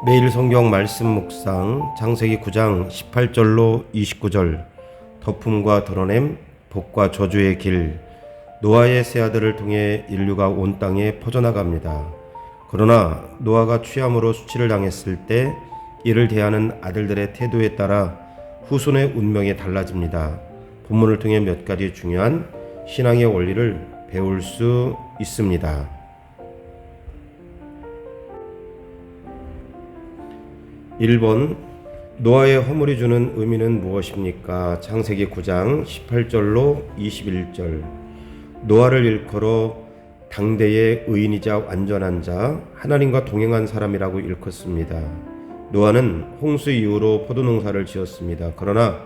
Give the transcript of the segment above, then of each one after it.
매일 성경 말씀 묵상 창세기 9장 18절로 29절 덮음과 드러냄 복과 저주의 길 노아의 세 아들을 통해 인류가 온 땅에 퍼져나갑니다. 그러나 노아가 취함으로 수치를 당했을 때 이를 대하는 아들들의 태도에 따라 후손의 운명이 달라집니다. 본문을 통해 몇 가지 중요한 신앙의 원리를 배울 수 있습니다. 1번 노아의 허물이 주는 의미는 무엇입니까? 창세기 9장 18절로 21절 노아를 일컬어 당대의 의인이자 완전한 자 하나님과 동행한 사람이라고 일컫습니다. 노아는 홍수 이후로 포도 농사를 지었습니다. 그러나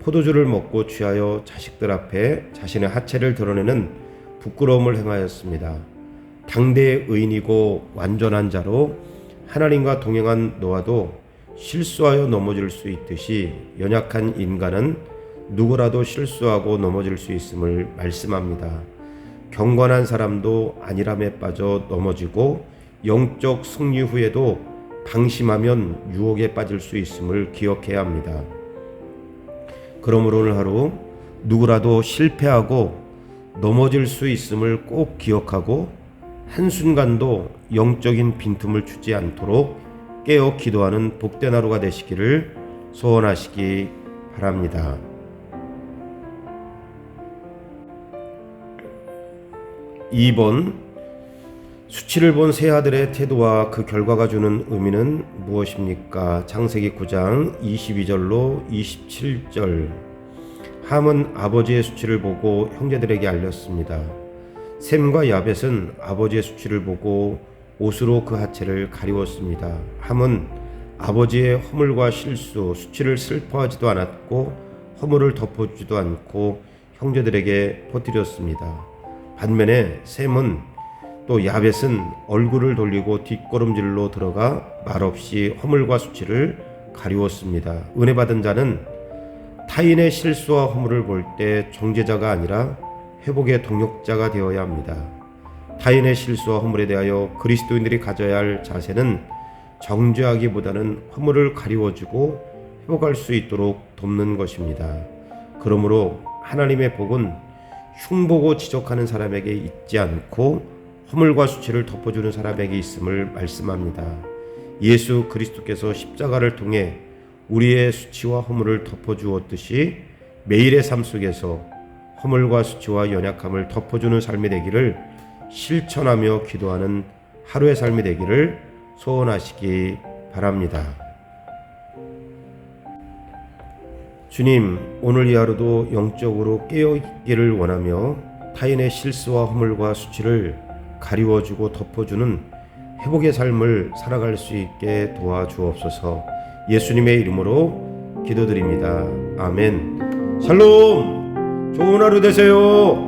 포도주를 먹고 취하여 자식들 앞에 자신의 하체를 드러내는 부끄러움을 행하였습니다. 당대의 의인이고 완전한 자로 하나님과 동행한 노아도 실수하여 넘어질 수 있듯이 연약한 인간은 누구라도 실수하고 넘어질 수 있음을 말씀합니다. 경건한 사람도 안일함에 빠져 넘어지고 영적 승리 후에도 방심하면 유혹에 빠질 수 있음을 기억해야 합니다. 그러므로 오늘 하루 누구라도 실패하고 넘어질 수 있음을 꼭 기억하고 한순간도 영적인 빈틈을 주지 않도록 깨어 기도하는 복된 하루가 되시기를 소원하시기 바랍니다. 2번 수치를 본 세 아들의 태도와 그 결과가 주는 의미는 무엇입니까? 창세기 9장 22절로 27절 함은 아버지의 수치를 보고 형제들에게 알렸습니다. 셈과 야벳은 아버지의 수치를 보고 옷으로 그 하체를 가리웠습니다. 함은 아버지의 허물과 실수, 수치를 슬퍼하지도 않았고 허물을 덮어주지도 않고 형제들에게 퍼뜨렸습니다. 반면에 셈은 또 야벳은 얼굴을 돌리고 뒷걸음질로 들어가 말없이 허물과 수치를 가리웠습니다. 은혜 받은 자는 타인의 실수와 허물을 볼 때 정죄자가 아니라 회복의 동력자가 되어야 합니다. 타인의 실수와 허물에 대하여 그리스도인들이 가져야 할 자세는 정죄하기보다는 허물을 가리워주고 회복할 수 있도록 돕는 것입니다. 그러므로 하나님의 복은 흉보고 지적하는 사람에게 있지 않고 허물과 수치를 덮어주는 사람에게 있음을 말씀합니다. 예수 그리스도께서 십자가를 통해 우리의 수치와 허물을 덮어주었듯이 매일의 삶 속에서 허물과 수치와 연약함을 덮어주는 삶이 되기를 실천하며 기도하는 하루의 삶이 되기를 소원하시기 바랍니다. 주님, 오늘 이 하루도 영적으로 깨어 있기를 원하며 타인의 실수와 허물과 수치를 가리워주고 덮어주는 회복의 삶을 살아갈 수 있게 도와주옵소서. 예수님의 이름으로 기도드립니다. 아멘. 샬롬! 좋은 하루 되세요.